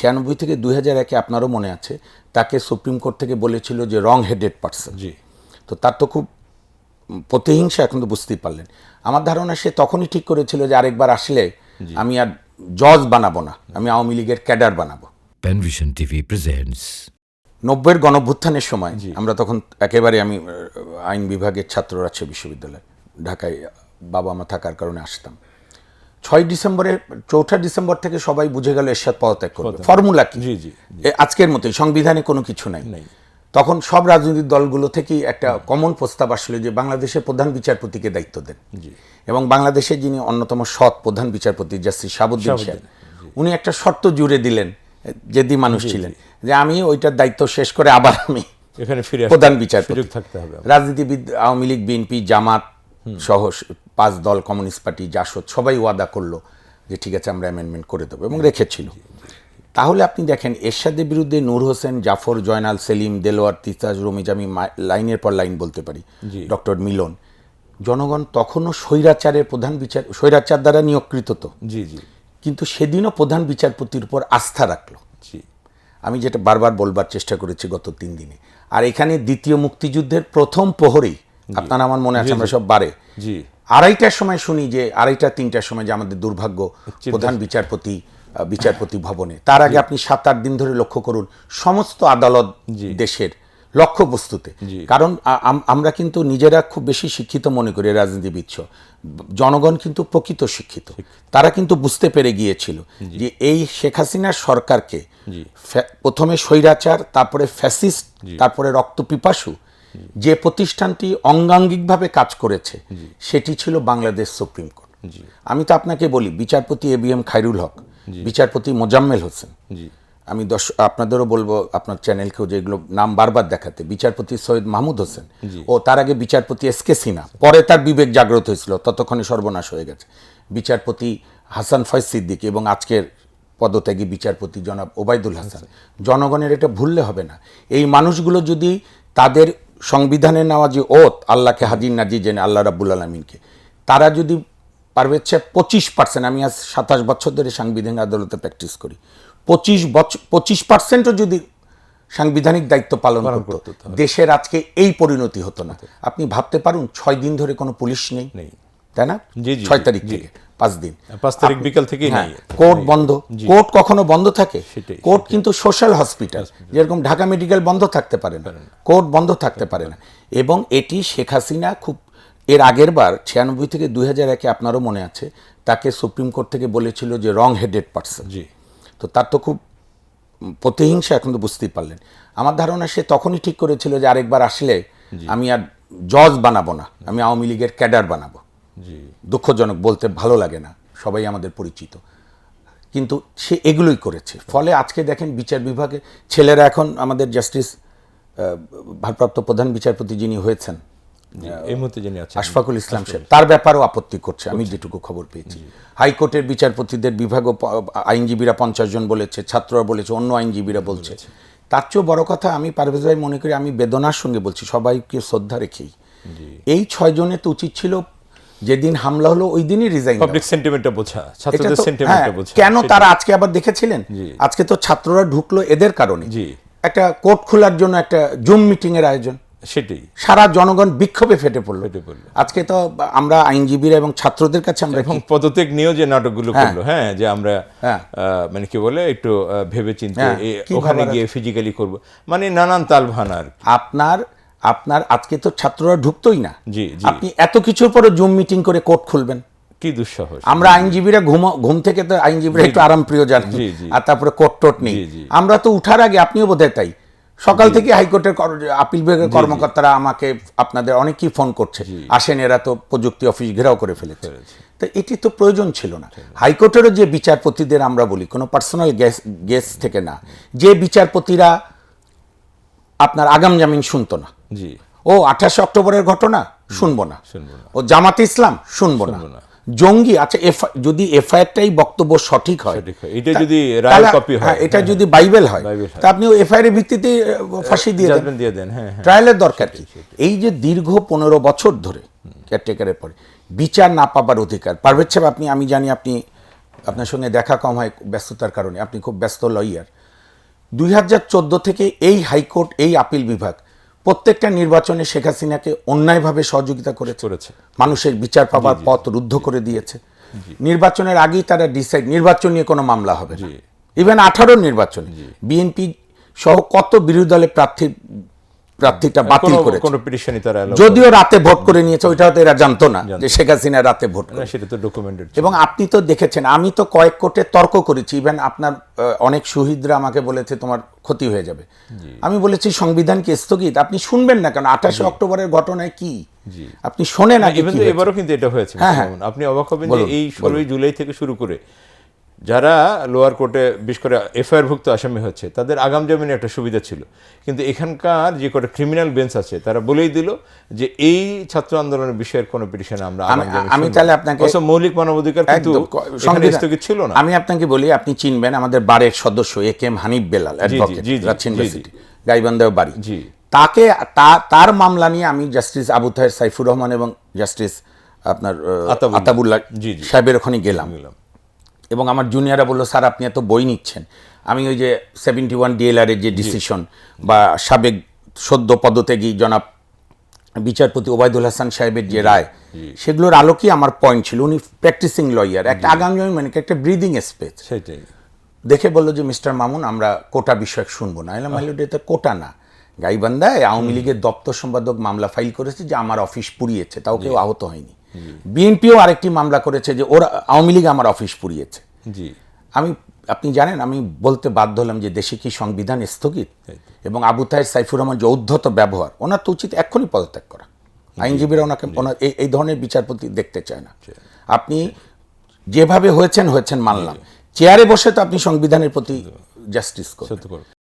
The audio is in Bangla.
ছিয়ানব্বই থেকে দুই হাজার একে আপনারও মনে আছে তাকে সুপ্রিম কোর্ট থেকে বলেছিল যে রং হেডেড পার্সন জি। তো তার তো খুব প্রতিহিংসা এখন তো বুঝতেই পারলেন। আমার ধারণা সে তখনই ঠিক করেছিল যে আরেকবার আসলে আমি আর জজ বানাবো না আমি আওয়ামী লীগের ক্যাডার বানাবো। TV presents নব্বইয়ের গণভ্যুত্থানের সময় আমরা তখন একেবারে আমি আইন বিভাগের ছাত্র রাজশাহী বিশ্ববিদ্যালয় ঢাকায় বাবা মা থাকার কারণে আসতাম। ছয় ডিসেম্বরে চৌঠা ডিসেম্বর থেকে সবাই বুঝে গেল এরশাদ পদত্যাগ করবে। ফর্মুলা কি? জি, জি, আজকের মতোই সংবিধানে কোনো কিছু নাই। তখন সব রাজনৈতিক দলগুলো থেকেই একটা কমন প্রস্তাব আসলো যে বাংলাদেশের প্রধান বিচারপতিকে দায়িত্ব দেন। এবং বাংলাদেশের যিনি অন্যতম সৎ প্রধান বিচারপতি জাস্টিস শাহাবুদ্দিন সাহেব উনি একটা শর্ত জুড়ে দিলেন যেদি মানুষ ছিলেন যে আমি ওইটার দায়িত্ব শেষ করে আবার আমি এখানে ফিরে প্রধান বিচারপতি। থাকতে হবে। রাজনীতিবিদ আওয়ামী লীগ বিএনপি জামাত সহ পাঁচ দল কমিউনিস্ট পার্টি জাসদ সবাই ওয়াদা করল যে ঠিক আছে আমরা অ্যামেন্ডমেন্ট করে দেবো এবং রেখেছিল। তাহলে আপনি দেখেন এরশাদের বিরুদ্ধে নূর হোসেন জাফর জয়নাল সেলিম দেলোয়ার তিতাজ রমিজ আমি লাইনের পর লাইন বলতে পারি ডক্টর মিলন। জনগণ তখনও স্বৈরাচারের প্রধান বিচার স্বৈরাচার দ্বারা নিয়োগকৃত তো। জি জি। কিন্তু সেদিনও প্রধান বিচারপতির উপর আস্থা রাখল। জি। আমি যেটা বারবার বলবার চেষ্টা করেছি গত তিন দিনে। আর এখানে দ্বিতীয় মুক্তিযুদ্ধের প্রথম প্রহরেই আপনার আমার মনে আছে আমরা সব বারে। জি। আড়াইটার সময় শুনি যে আড়াইটা তিনটার সময় যে আমাদের দুর্ভাগ্য প্রধান বিচারপতি বিচারপতি ভবনে। তার আগে আপনি সাত আট দিন ধরে লক্ষ্য করুন সমস্ত আদালত দেশের লক্ষ্যবস্তুতে কারণ আমরা কিন্তু নিজেরা খুব বেশি শিক্ষিত মনে করি রাজনীতিবিদ। জনগণ কিন্তু প্রকৃত শিক্ষিত। তারা কিন্তু বুঝতে পেরে গিয়েছিল যে এই শেখ হাসিনার সরকারকে প্রথমে স্বৈরাচার তারপরে ফ্যাসিস্ট তারপরে রক্তপিপাসু যে প্রতিষ্ঠানটি অঙ্গাঙ্গিকভাবে কাজ করেছে সেটি ছিল বাংলাদেশ সুপ্রিম কোর্ট। আমি তো আপনাকে বলি বিচারপতি A B M Khairul Haque বিচারপতি মোজাম্মেল হোসেন। আমি দশ আপনাদেরও বলব আপনার চ্যানেলকেও যেগুলো নাম বারবার দেখাতে বিচারপতি সৈয়দ মাহমুদ হোসেন ও তার আগে বিচারপতি এস কে সিনহা পরে তার বিবেক জাগ্রত হয়েছিল ততক্ষণে সর্বনাশ হয়ে গেছে। বিচারপতি হাসান ফয়েজ সিদ্দিক এবং আজকের পদত্যাগী বিচারপতি জনাব ওবায়দুল হাসান। জনগণের এটা ভুললে হবে না। এই মানুষগুলো যদি তাদের সংবিধানে নেওয়া যে ওত আল্লাহকে হাজির নাজি জেনে আল্লাহ রাবুল আলমিনকে তারা যদি পারভেজ সাহেব পঁচিশ পার্সেন্ট আমি আজ সাতাশ বছর ধরে সাংবিধানিক আদালতে প্র্যাকটিস করি পঁচিশ বছর পঁচিশ পার্সেন্টও যদি সাংবিধানিক দায়িত্ব পালন করত দেশের আজকে এই পরিণতি হতো না। আপনি ভাবতে পারুন ছয় দিন ধরে কোনো পুলিশ নেই? নেই। তাই না? ছয় তারিখ। থেকে পাঁচ দিন। পাঁচ তারিখ বিকাল থেকেই হ্যাঁ, কোর্ট বন্ধ। কোর্ট কখনো বন্ধ থাকে? কোর্ট কিন্তু সোশ্যাল হসপিটাল। যেরকম ঢাকা মেডিকেল বন্ধ থাকতে পারে না। কোর্ট বন্ধ থাকতে পারে না। এবং এটি শেখ হাসিনা খুব এর আগের বার ছিয়ানব্বই থেকে দুই হাজার একে আপনারও মনে আছে তাকে সুপ্রিম কোর্ট থেকে বলেছিল যে রং হেডেড পার্সন জি। তো তার তো খুব প্রতিহিংসা এখন তো বুঝতেই পারলেন। আমার ধারণা সে তখনই ঠিক করেছিল যে আরেকবার আসলে আমি আর জজ বানাবো না। আমি আওয়ামী লীগের ক্যাডার বানাবো। দুঃখজনক বলতে ভালো লাগে না। সবাই আমাদের পরিচিত। কিন্তু সে এগুলোই করেছে। ফলে আজকে দেখেন বিচার বিভাগে ছেলেরা এখন আমাদের জাস্টিস ভারপ্রাপ্ত প্রধান বিচারপতি যিনি হয়েছেন এই মুহূর্তে যিনি আছেন আশফাকুল ইসলাম সাহেব তার ব্যাপারেও আপত্তি করছে। আমি যেটুকু খবর পেয়েছি। হাইকোর্টের বিচারপতিদের বিভাগ আইনজীবীরা পঞ্চাশ জন বলেছে ছাত্ররা বলেছে অন্য আইনজীবীরা বলছে। তার চেয়েও বড় কথা আমি পারভেজ ভাই মনে করি আমি বেদনার সঙ্গে বলছি সবাইকে শ্রদ্ধা রেখেই। এই ছয় জনের তো উচিত ছিল যেদিন হামলা হলো ওই দিনই রিজাইন পাবলিক সেন্টিমেন্টটা বোঝা ছাত্রদের সেন্টিমেন্টটা হ্যাঁ, বোঝা। কেন তারা আজকে আবার দেখেছিলেন? আজকে তো ছাত্ররা ঢুকলো এদের কারণে। জি। একটা কোর্ট খোলার জন্য একটা জুম মিটিং এর আয়োজন। সেটাই। সারা জনগণ বিক্ষোভে ফেটে পড়ল। আজকে তো আমরা আইনজীবীরা এবং ছাত্রদের কাছে আমরা এবং পদত্যাগ নিয়েও যে নাটকগুলো করল হ্যাঁ যে আমরা হ্যাঁ। মানে কি বলে একটু ভেবে চিন্তে হ্যাঁ, ওখানে গিয়ে ফিজিক্যালি করব। মানে নানান তাল ভানার আপনার আপনার আজকে তো ছাত্ররা ঢুকতোই না। জি, জি। আপনি এত কিছুর পরে জুম মিটিং করে কোর্ট খুলবেন। কি দুঃসাহস। আমরা আইনজীবীরা ঘুম ঘুম থেকে তো আইনজীবীরা একটু আরাম প্রিয় জানেন। আর তারপরে কোর্ট টোট নেই। আমরা তো উঠার আগে আপনিও বোধহয় তাই। সকাল থেকে হাইকোর্টের আপিল বিভাগের কর্মকর্তারা আমাকে আপনাদের অনেকেই ফোন করছে। আসেন এরা তো প্রযুক্তি অফিস ঘেরাও করে ফেলেছে। তো এটি তো প্রয়োজন ছিল না। হাইকোর্টেরও যে বিচারপতিদের আমরা বলি কোনো পার্সোনাল গ্যাস গেস থেকে না। যে বিচারপতিরা আপনার আগাম জামিন শুনতো না। জি। ও আঠাশে অক্টোবরের ঘটনা? শুনব না। ও জামাতে ইসলাম? শুনব না। জঙ্গি? আচ্ছা এফ- যদি এফআইআরটাই বক্তব্য সঠিক হয় হয়। এটা যদি রায় কপি হয়, হ্যাঁ, এটা হ্যাঁ, যদি বাইবেল হয় বাইবেল তা আপনি এফআইআর এর ভিত্তিতে ফাঁসি দিয়ে দেন। দিয়ে দেন হ্যাঁ হ্যাঁ। ট্রায়ালের দরকার কি? এই যে দীর্ঘ পনেরো বছর ধরে কেয়ারটেকারের পরে বিচার না পাবার অধিকার। পারভেজ সাহেব আপনি আমি জানি আপনি আপনার সঙ্গে দেখা কম হয় ব্যস্ততার কারণে। আপনি খুব ব্যস্ত লয়ার দুই হাজার চোদ্দ থেকে এই হাইকোর্ট এই আপিল বিভাগ প্রত্যেকটা নির্বাচনে শেখ হাসিনাকে অন্যায়ভাবে সহযোগিতা করে চলেছে মানুষের বিচার পাবার পথ রুদ্ধ করে দিয়েছে। নির্বাচনের আগেই তারা ডিসাইড নির্বাচন নিয়ে কোনো মামলা হবে ইভেন আঠারো নির্বাচনে বিএনপি সহ কত বিরোধী দলের প্রার্থী প্রার্থীটা বাতিল কোনো- করেছে। কোনো পিটিশনই তারা যদিও রাতে ভোট করে নিয়েছে ওইটা হয়তো এরা জানতো না যে শেখ হাসিনা রাতে ভোট করে। সেটা তো ডকুমেন্টেড এবং আপনি তো দেখেছেন আমি তো কয়েক কোর্টে তর্ক করেছি ইভেন আপনার অনেক শহীদরা আমাকে বলেছে তোমার ক্ষতি হয়ে যাবে। আমি বলেছি সংবিধান কি স্থগিত? আপনি শুনবেন না কেন? আঠাশে অক্টোবরের ঘটনায় কি? আপনি শোনেন। এবারও কিন্তু এটা হয়েছে হ্যাঁ, হ্যাঁ। আপনি অবাক হবেন যে এই ষোলোই জুলাই থেকে শুরু করে যারা লোয়ার কোর্টে বিশেষ করে এফআইআর ভুক্ত আসামি হচ্ছে তাদের আগাম জামিনে একটা সুবিধা ছিল কিন্তু এখানকার যে কটা ক্রিমিনাল বেঞ্চ আছে তারা বলেই দিল যে এই ছাত্র আন্দোলনের বিষয়ের কোনো পিটিশনে আমরা আমি- তাহলে আপনাকে- মৌলিক মানবাধিকার কিন্তু স্থগিত ছিল না আমি আপনাকে বলি আপনি চিনবেন আমাদের বারের সদস্য A K M Hanif Belal গাইবান্ধায় বাড়ি জি। তাকে তার মামলা নিয়ে আমি জাস্টিস আবু তাহের সাইফুর রহমান এবং জাস্টিস আপনার আতাবুল্লাহ। সাহেবের ওখানে গেলাম। এবং আমার জুনিয়ররা বলল স্যার আপনি এত বই নিচ্ছেন। আমি ওই যে সেভেন্টি ওয়ান ডিএলআর এর যে ডিসিশন বা সাবেক সদ্য পদত্যাগী জনাব বিচারপতি ওবায়দুল হাসান সাহেবের যে রায় সেগুলোর আলোকেই আমার পয়েন্ট ছিল। উনি প্র্যাকটিসিং লয়ার একটা আগামী মানে একটা ব্রিদিং স্পেস সেটাই। দেখে বলল যে মিস্টার মামুন আমরা কোটা বিষয়ক শুনব। না এলাম এটা কোটা না। গাইবান্ধায় আওয়ামী লীগের দপ্তর সম্পাদক মামলা ফাইল করেছে যে আমার অফিস পুড়িয়েছে তাও কেউ আহত হয়নি। বিএনপিও আরেকটি মামলা করেছে যে ওরা আওয়ামী লীগ আমার অফিস পুড়িয়েছে। জি। আমি আপনি জানেন আমি বলতে বাধ্য হলাম যে দেশে কি সংবিধান স্থগিত? এবং আবু তাহের সাইফুর রহমান যে উদ্ধত ব্যবহার ওনার তো উচিত এক্ষুনি পদত্যাগ করা। আইনজীবীরা ওনাকে ওনার এই ধরনের বিচারপতি দেখতে চায় না। আপনি যেভাবে হয়েছেন হয়েছেন মানলাম। চেয়ারে বসে তো আপনি সংবিধানের প্রতি জাস্টিস করবেন। সত্য করে